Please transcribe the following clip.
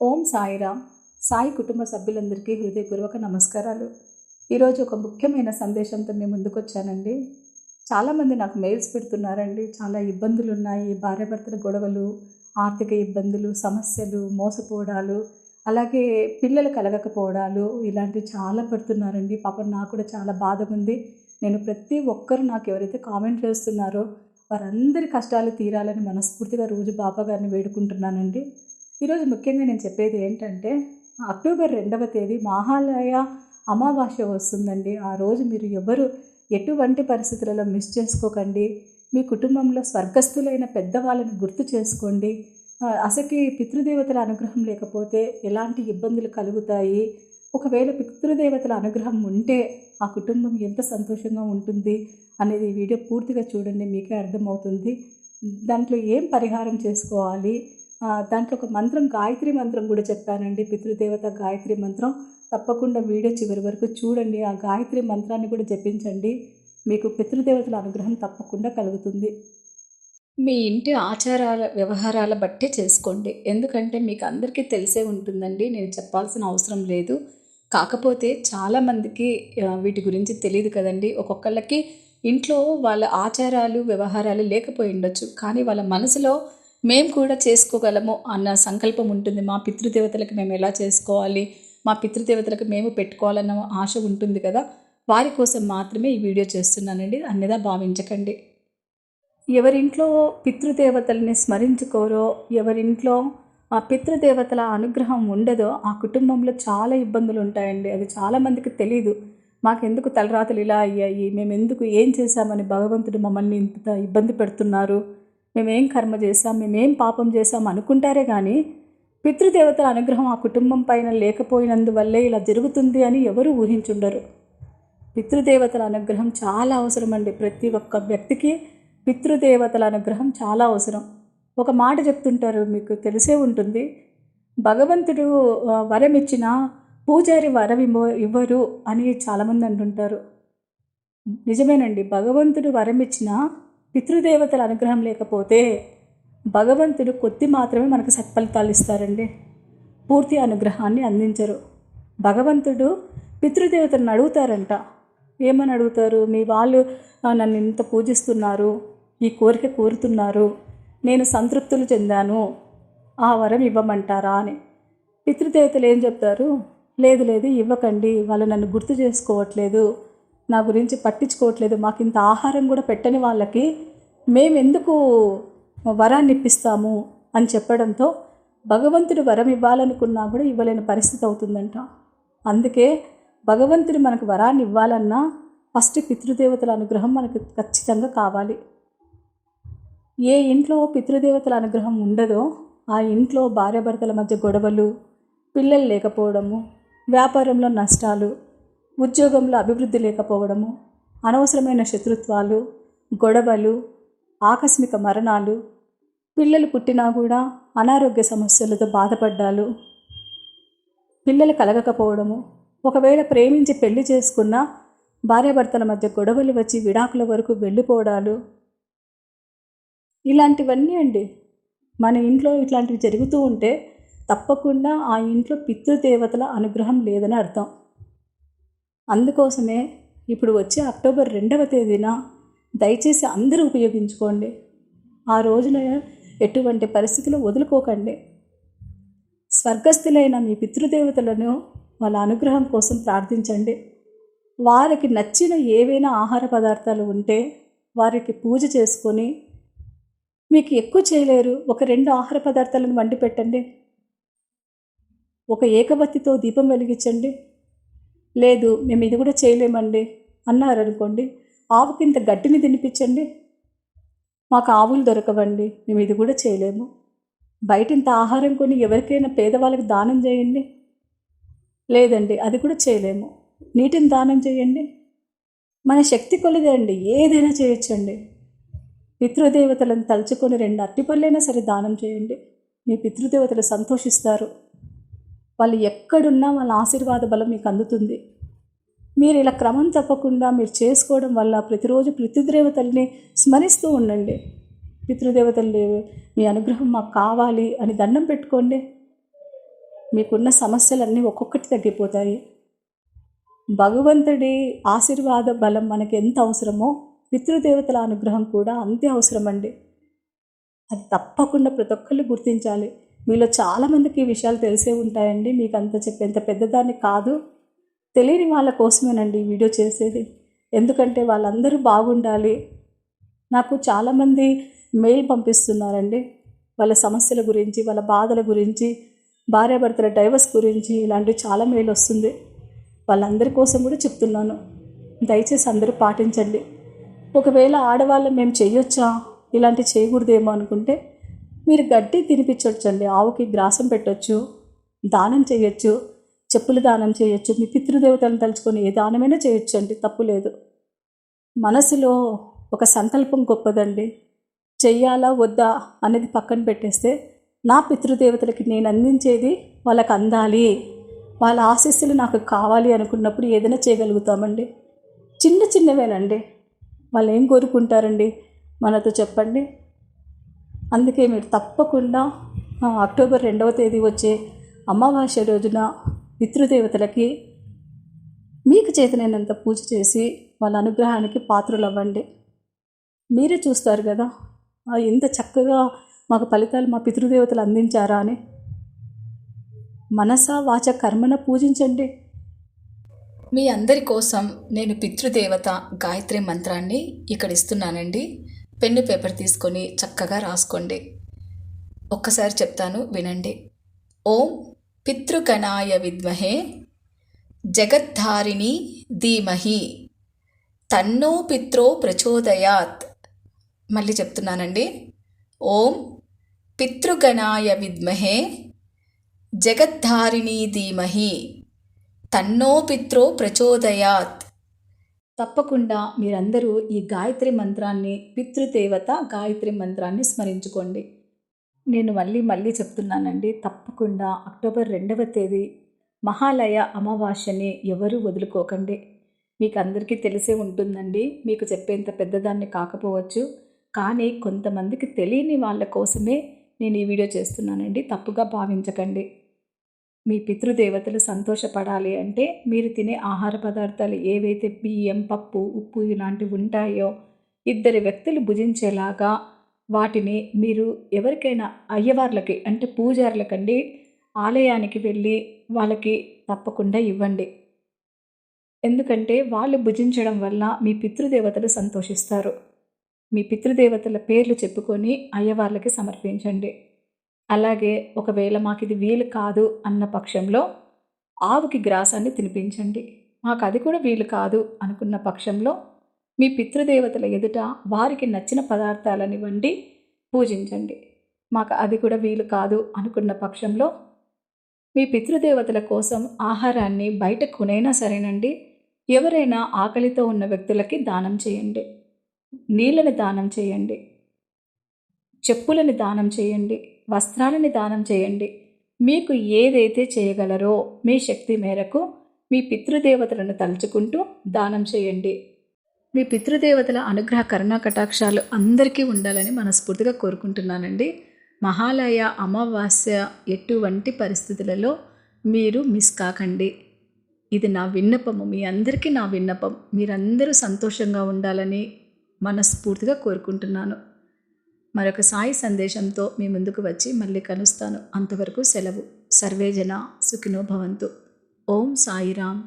ఓం సాయిరామ్. సాయి కుటుంబ సభ్యులందరికీ హృదయపూర్వక నమస్కారాలు. ఈరోజు ఒక ముఖ్యమైన సందేశంతో మేము ముందుకొచ్చానండి. చాలామంది నాకు మెయిల్స్ పెడుతున్నారండి. చాలా ఇబ్బందులు ఉన్నాయి భార్యాభర్తల గొడవలు ఆర్థిక ఇబ్బందులు సమస్యలు మోసపోవడాలు అలాగే పిల్లలు కలగకపోవడాలు ఇలాంటివి చాలా పెడుతున్నారండి. పాపం నాకు కూడా చాలా బాధగా ఉంది నేను ప్రతి ఒక్కరు నాకు ఎవరైతే కామెంట్ చేస్తున్నారో వారందరి కష్టాలు తీరాలని మనస్ఫూర్తిగా రోజు బాబా గారిని వేడుకుంటున్నానండి. ఈరోజు ముఖ్యంగా నేను చెప్పేది ఏంటంటే అక్టోబర్ రెండవ తేదీ మహాలయ అమావాస్య వస్తుందండి. ఆ రోజు మీరు ఎవరు ఎటువంటి పరిస్థితులలో మిస్ చేసుకోకండి. మీ కుటుంబంలో స్వర్గస్థులైన పెద్దవాళ్ళని గుర్తు చేసుకోండి. అసకి పితృదేవతల అనుగ్రహం లేకపోతే ఎలాంటి ఇబ్బందులు కలుగుతాయి? ఒకవేళ పితృదేవతల అనుగ్రహం ఉంటే ఆ కుటుంబం ఎంత సంతోషంగా ఉంటుంది అనేది వీడియో పూర్తిగా చూడండి మీకే అర్థమవుతుంది. దాంట్లో ఏం పరిహారం చేసుకోవాలి? దాంట్లో ఒక మంత్రం గాయత్రి మంత్రం కూడా చెప్పానండి. పితృదేవత గాయత్రి మంత్రం. తప్పకుండా వీడియో చివరి వరకు చూడండి. ఆ గాయత్రి మంత్రాన్ని కూడా జపించండి. మీకు పితృదేవతల అనుగ్రహం తప్పకుండా కలుగుతుంది. మీ ఇంటి ఆచారాల వ్యవహారాల బట్టే చేసుకోండి. ఎందుకంటే మీకు అందరికీ తెలిసే ఉంటుందండి. నేను చెప్పాల్సిన అవసరం లేదు. కాకపోతే చాలామందికి వీటి గురించి తెలియదు కదండి. ఒక్కొక్కళ్ళకి ఇంట్లో వాళ్ళ ఆచారాలు వ్యవహారాలు లేకపోయి ఉండొచ్చు. కానీ వాళ్ళ మనసులో మేము కూడా చేసుకోగలము అన్న సంకల్పం ఉంటుంది. మా పితృదేవతలకు మేము ఎలా చేసుకోవాలి? మా పితృదేవతలకు మేము పెట్టుకోవాలన్న ఆశ ఉంటుంది కదా? వారి కోసం మాత్రమే ఈ వీడియో చేస్తున్నానండి. అన్నదా భావించకండి. ఎవరింట్లో పితృదేవతల్ని స్మరించుకోరో ఎవరింట్లో ఆ పితృదేవతల అనుగ్రహం ఉండదో ఆ కుటుంబంలో చాలా ఇబ్బందులు ఉంటాయండి. అది చాలామందికి తెలియదు మాకెందుకు తలరాతలు ఇలా అయ్యాయి? మేము ఎందుకు ఏం చేశామని భగవంతుడు మమ్మల్ని ఇంత ఇబ్బంది పెడుతున్నారు? మేమేం కర్మ చేశాం మేమేం పాపం చేశాం అనుకుంటారే కానీ పితృదేవతల అనుగ్రహం ఆ కుటుంబం పైన లేకపోయినందువల్లే ఇలా జరుగుతుంది అని ఎవరు ఊహించుండరు. పితృదేవతల అనుగ్రహం చాలా అవసరం అండి ప్రతి ఒక్క వ్యక్తికి పితృదేవతల అనుగ్రహం చాలా అవసరం. ఒక మాట చెప్తుంటారు మీకు తెలిసే ఉంటుంది. భగవంతుడు వరం ఇచ్చిన పూజారి వరం ఇవ్వరు అని చాలామంది అంటుంటారు. నిజమేనండి. భగవంతుడు వరం ఇచ్చిన పితృదేవతల అనుగ్రహం లేకపోతే భగవంతుడు కొద్ది మాత్రమే మనకు సత్ఫలితాలు ఇస్తారండి. పూర్తి అనుగ్రహాన్ని అందించరు. భగవంతుడు పితృదేవతలను అడుగుతారంట. ఏమని అడుగుతారు? మీ వాళ్ళు నన్ను ఇంత పూజిస్తున్నారు. ఈ కోరిక కోరుతున్నారు. నేను సంతృప్తులు చెందాను. ఆ వరం ఇవ్వమంటారా? అని. పితృదేవతలు ఏం చెప్తారు? లేదు లేదు ఇవ్వకండి. వాళ్ళు నన్ను గుర్తు చేసుకోవట్లేదు. నా గురించి పట్టించుకోవట్లేదు మాకు ఇంత ఆహారం కూడా పెట్టని వాళ్ళకి మేమెందుకు వరాన్ని ఇప్పిస్తాము అని చెప్పడంతో భగవంతుడు వరం ఇవ్వాలనుకున్నా కూడా ఇవ్వలేని పరిస్థితి అవుతుందంట. అందుకే భగవంతుడు మనకు వరాన్ని ఇవ్వాలన్నా ఫస్ట్ పితృదేవతల అనుగ్రహం మనకు ఖచ్చితంగా కావాలి. ఏ ఇంట్లో పితృదేవతల అనుగ్రహం ఉండదో ఆ ఇంట్లో భార్యాభర్తల మధ్య గొడవలు పిల్లలు లేకపోవడము వ్యాపారంలో నష్టాలు ఉద్యోగంలో అభివృద్ధి లేకపోవడము అనవసరమైన శత్రుత్వాలు గొడవలు ఆకస్మిక మరణాలు పిల్లలు పుట్టినా కూడా అనారోగ్య సమస్యలతో బాధపడ్డాలు పిల్లలు కలగకపోవడము ఒకవేళ ప్రేమించి పెళ్ళి చేసుకున్న భార్యాభర్తల మధ్య గొడవలు వచ్చి విడాకుల వరకు వెళ్ళిపోవడాలు. ఇలాంటివన్నీ అండి. మన ఇంట్లో ఇట్లాంటివి జరుగుతూ ఉంటే తప్పకుండా ఆ ఇంట్లో పితృదేవతల అనుగ్రహం లేదని అర్థం. అందుకోసమే ఇప్పుడు వచ్చే అక్టోబర్ రెండవ తేదీన దయచేసి అందరూ ఉపయోగించుకోండి. ఆ రోజున ఎటువంటి పరిస్థితులు వదులుకోకండి. స్వర్గస్థులైన మీ పితృదేవతలను వాళ్ళ అనుగ్రహం కోసం ప్రార్థించండి. వారికి నచ్చిన ఏవైనా ఆహార పదార్థాలు ఉంటే వారికి పూజ చేసుకొని మీకు ఎక్కువ చేయలేరు. ఒక రెండు ఆహార పదార్థాలను వండి పెట్టండి. ఒక ఏకవత్తితో దీపం వెలిగించండి. లేదు మేము ఇది కూడా చేయలేమండి అన్నారనుకోండి ఆవుకి ఇంత గడ్డిని తినిపించండి. మాకు ఆవులు దొరకవండి మేము ఇది కూడా చేయలేము. బయట ఇంత ఆహారం కొని ఎవరికైనా పేదవాళ్ళకి దానం చేయండి. లేదండి అది కూడా చేయలేము. నీటిని దానం చేయండి. మన శక్తి కొలదే అండి ఏదైనా చేయొచ్చండి. పితృదేవతలను తలుచుకొని రెండు అట్టిపళ్ళైనా సరే దానం చేయండి. మీ పితృదేవతలు సంతోషిస్తారు. వాళ్ళు ఎక్కడున్నా వాళ్ళ ఆశీర్వాద బలం మీకు అందుతుంది. మీరు ఇలా క్రమం తప్పకుండా మీరు చేసుకోవడం వల్ల ప్రతిరోజు పితృదేవతల్ని స్మరిస్తూ ఉండండి. పితృదేవతలు మీ అనుగ్రహం మాకు కావాలి అని దండం పెట్టుకోండి. మీకున్న సమస్యలన్నీ ఒక్కొక్కటి తగ్గిపోతాయి. భగవంతుడి ఆశీర్వాద బలం మనకి ఎంత అవసరమో పితృదేవతల అనుగ్రహం కూడా అంతే అవసరమండి. అది తప్పకుండా ప్రతి ఒక్కళ్ళు గుర్తించాలి. మీలో చాలామందికి ఈ విషయాలు తెలిసే ఉంటాయండి. మీకు అంత చెప్పేంత పెద్దదాన్ని కాదు. తెలియని వాళ్ళ కోసమేనండి ఈ వీడియో చేసేది. ఎందుకంటే వాళ్ళందరూ బాగుండాలి. నాకు చాలామంది మెయిల్ పంపిస్తున్నారండి. వాళ్ళ సమస్యల గురించి వాళ్ళ బాధల గురించి భార్యాభర్తల డైవర్స్ గురించి ఇలాంటివి చాలా మెయిల్ వస్తుంది. వాళ్ళందరి కోసం కూడా చెప్తున్నాను. దయచేసి అందరూ పాటించండి. ఒకవేళ ఆడవాళ్ళం మేము చేయొచ్చా? ఇలాంటి చేయకూడదేమో అనుకుంటే మీరు గడ్డి తినిపించవచ్చండి ఆవుకి గ్రాసం పెట్టొచ్చు దానం చేయొచ్చు చెప్పులు దానం చేయొచ్చు మీ పితృదేవతలను తలుచుకొని ఏ దానమైనా చేయొచ్చు అండి తప్పు లేదు. మనసులో ఒక సంకల్పం గొప్పదండి. చెయ్యాలా వద్దా అనేది పక్కన పెట్టేస్తే నా పితృదేవతలకి నేను అందించేది వాళ్ళకి అందాలి. వాళ్ళ ఆశీస్సులు నాకు కావాలి అనుకున్నప్పుడు ఏదైనా చేయగలుగుతామండి. చిన్న చిన్నవేనండి. వాళ్ళు ఏం కోరుకుంటారండి? మనతో చెప్పండి. అందుకే మీరు తప్పకుండా అక్టోబర్ రెండవ తేదీ వచ్చే అమావాస్య రోజున పితృదేవతలకి మీకు చేతనైనంత పూజ చేసి వాళ్ళ అనుగ్రహానికి పాత్రలు అవ్వండి మీరే చూస్తారు కదా ఇంత చక్కగా మాకు ఫలితాలు మా పితృదేవతలు అందించారా అని. మనస వాచ కర్మన పూజించండి. మీ అందరి కోసం నేను పితృదేవత గాయత్రి మంత్రాన్ని ఇక్కడ ఇస్తున్నానండి. పెన్ను పేపర్ తీసుకొని చక్కగా రాసుకోండి. ఒక్కసారి చెప్తాను వినండి. ఓం పితృగణాయ విద్మహే జగద్ధారిణి ధీమహి తన్నో పిత్రో ప్రచోదయాత్. మళ్ళీ చెప్తున్నానండి. ఓం పితృగణాయ విద్మహే జగద్ధారిణీ ధీమహి తన్నో పిత్రో ప్రచోదయాత్. తప్పకుండా మీరందరూ ఈ గాయత్రి మంత్రాన్ని పితృదేవత గాయత్రి మంత్రాన్ని స్మరించుకోండి. నేను మళ్ళీ మళ్ళీ చెప్తున్నానండి తప్పకుండా అక్టోబర్ రెండవ తేదీ మహాలయ అమావాస్యని ఎవరూ వదులుకోకండి. మీకు అందరికీ తెలిసే ఉంటుందండి మీకు చెప్పేంత పెద్దదాన్ని కాకపోవచ్చు. కానీ కొంతమందికి తెలియని వాళ్ళ కోసమే నేను ఈ వీడియో చేస్తున్నానండి తప్పుగా భావించకండి. మీ పితృదేవతలు సంతోషపడాలి అంటే మీరు తినే ఆహార పదార్థాలు ఏవైతే బియ్యం పప్పు ఉప్పు ఇలాంటివి ఉంటాయో ఇద్దరు వ్యక్తులు భుజించేలాగా వాటిని మీరు ఎవరికైనా అయ్యవార్లకి అంటే పూజారులకండి ఆలయానికి వెళ్ళి వాళ్ళకి తప్పకుండా ఇవ్వండి. ఎందుకంటే వాళ్ళు భుజించడం వల్ల మీ పితృదేవతలు సంతోషిస్తారు. మీ పితృదేవతల పేర్లు చెప్పుకొని అయ్యవార్లకి సమర్పించండి. అలాగే ఒకవేళ మాకు ఇది వీలు కాదు అన్న పక్షంలో ఆవుకి గ్రాసాన్ని తినిపించండి. మాకు అది కూడా వీలు కాదు అనుకున్న పక్షంలో మీ పితృదేవతల ఎదుట వారికి నచ్చిన పదార్థాలని వండి పూజించండి. మాకు అది కూడా వీలు కాదు అనుకున్న పక్షంలో మీ పితృదేవతల కోసం ఆహారాన్ని బయట కొనైనా సరేనండి. ఎవరైనా ఆకలితో ఉన్న వ్యక్తులకి దానం చేయండి. నీళ్ళని దానం చేయండి. చెప్పులని దానం చేయండి. వస్త్రాలని దానం చేయండి. మీకు ఏదైతే చేయగలరో మీ శక్తి మేరకు మీ పితృదేవతలను తలుచుకుంటూ దానం చేయండి. మీ పితృదేవతల అనుగ్రహ కరుణా కటాక్షాలు అందరికీ ఉండాలని మనస్ఫూర్తిగా కోరుకుంటున్నానండి. మహాలయ అమావాస్య ఎటువంటి పరిస్థితులలో మీరు మిస్ కాకండి. ఇది నా విన్నపము. మీ అందరికీ నా విన్నపం. మీరందరూ సంతోషంగా ఉండాలని మనస్ఫూర్తిగా కోరుకుంటున్నాను. మరొక సాయి సందేశంతో మీ ముందుకు వచ్చి మళ్ళీ కలుస్తాను. అంతవరకు సెలవు. సర్వేజన సుఖినో భవంతు. ఓం సాయిరామ్.